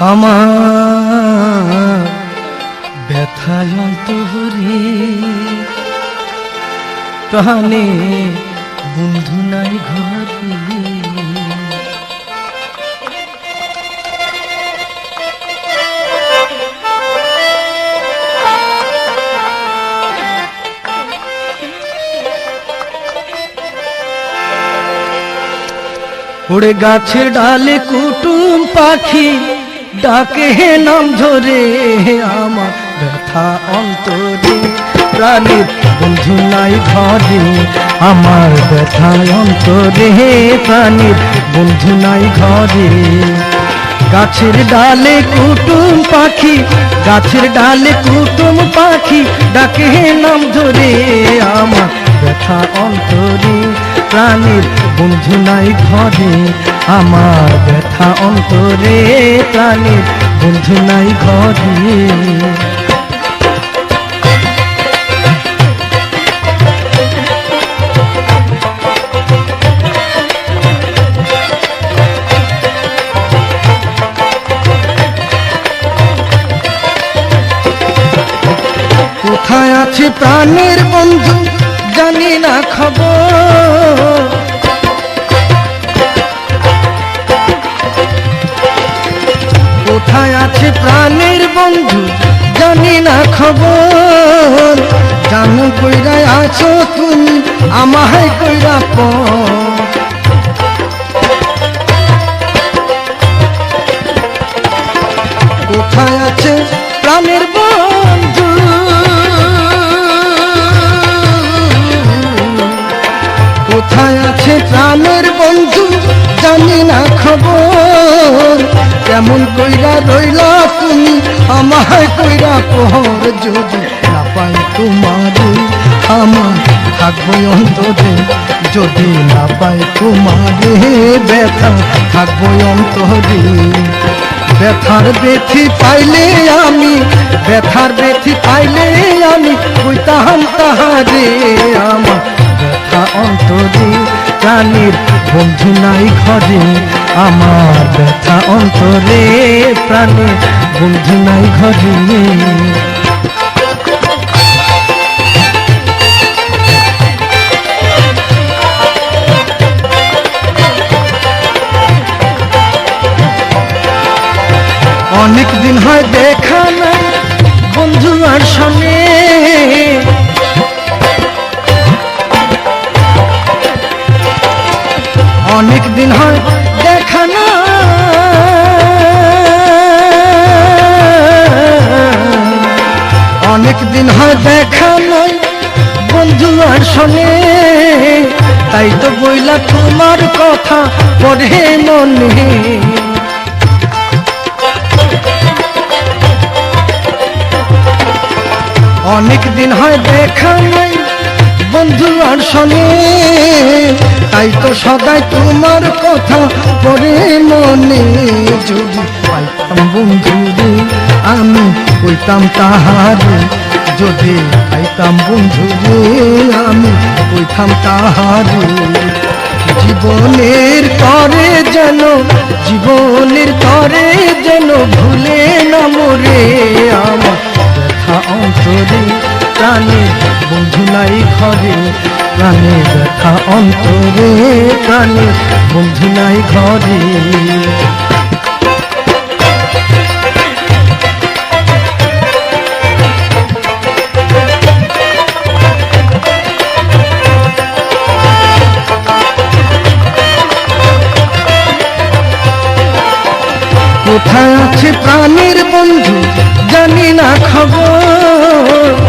আমার ব্যথায় অন্তরে প্রাণে বন্ধু নাই ঘরে। ওড়ে গাছের ডালে কুটুম পাখি ডাকে হে নাম ধরে আমার ব্যথা অন্তরে। প্রাণের বন্ধু নাই ঘরে, আমার ব্যথা অন্তরে। প্রাণের বন্ধু নাই ঘরে। গাছের ডালে কুটুম পাখি, গাছের ডালে কুটুম পাখি, ডাকে হে নাম ধরে আমার ব্যথা অন্তরে। প্রাণের বন্ধু নাই ঘরে। আমার ব্যথা অন্তরে প্রাণের বন্ধু নাই ঘরে। কোথায় আছে প্রাণের বন্ধু? জানি না খবর। আছে প্রাণের বন্ধু, জানি না খবর। জানু কইরা আছো তুমি, আমায় কইরা কোথায় আছে প্রাণের বন্ধু? কোথায় আছে প্রাণের বন্ধু, জানি না খবর। কেমন কইরা রইলা তুমি? আমায় কইরা পহর যদি না পাই তোমার আমার থাকব অন্তরে যদি না পাই তোমার। ব্যথা থাকব অন্তরে, ব্যথার বেথি পাইলে আমি, ব্যথার বেথি পাইলে আমি কইতাম তাহারে। আমার ব্যথা অন্তরে, প্রাণীর বন্ধু নাই ঘরে আমার ব্যথা অন্তরে প্রাণীর বন্ধু নাই ঘরে অনেক দিন হয় দেখা নাই, বন্ধু আর সঙ্গে। অনেক দিন হয় অনেক দিন হয় দেখা নাই, বন্ধু আর শোনে তাই তো বইলা তোমার কথা পড়ে মনে। অনেক দিন হয় দেখা নাই, বন্ধু আর শোনে তাই তো সদাই তোমার কথা পরে মনে যদি পাইতাম বন্ধু আমি কইতাম তাহারে। যদি পাইতাম বন্ধু আমি কইতাম তাহারে। জীবনের তরে যেন, জীবনের তরে যেন ভুলে না মরে আমার ব্যথা অন্তরে প্রাণে বন্ধু নাই ঘরে। প্রাণে ব্যথা অন্তরে প্রাণে বন্ধু নাই ঘরে। কোথায় আছে প্রাণের বন্ধু? জানি না খবর।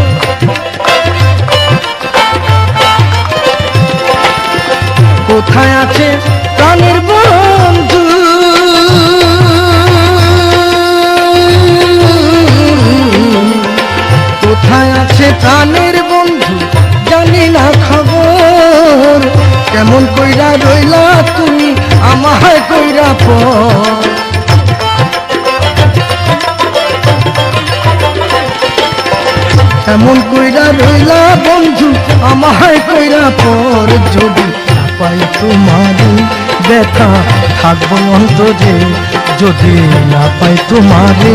কইরা এমন কইরা রইলা বন্ধু, আমায় কইরা পর যদি পাই তোমার ব্যথা, থাকব অন্তরে। যদি না পাই তোমারে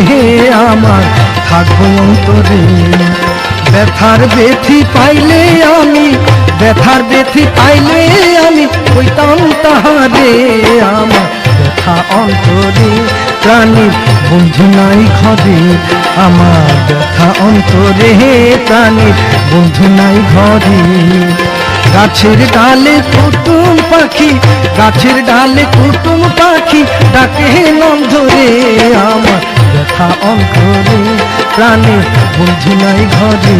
আমার, থাকব অন্তরে। ব্যথার বেথি পাইলে আমি, ব্যথার বেথি পাইলে আমি, কইতাম তাহারে আমার। ব্যথা অন্তরে প্রাণী বন্ধু নাই ঘরে। আমার ব্যথা অন্তরে প্রাণী বন্ধু নাই ঘরে। গাছের ডালে কুটুম পাখি, গাছের ডালে কুটুম পাখি ডাকে নাম ধরে আমার ব্যথা অন্তরে প্রাণে বন্ধু নাই ঘরে।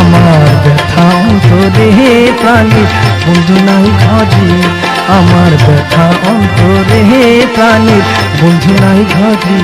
আমার ব্যথা অন্তরে প্রাণে বন্ধু নাই ঘরে। আমার ব্যথা অন্তরে কানে বন্ধু নাই ঘরে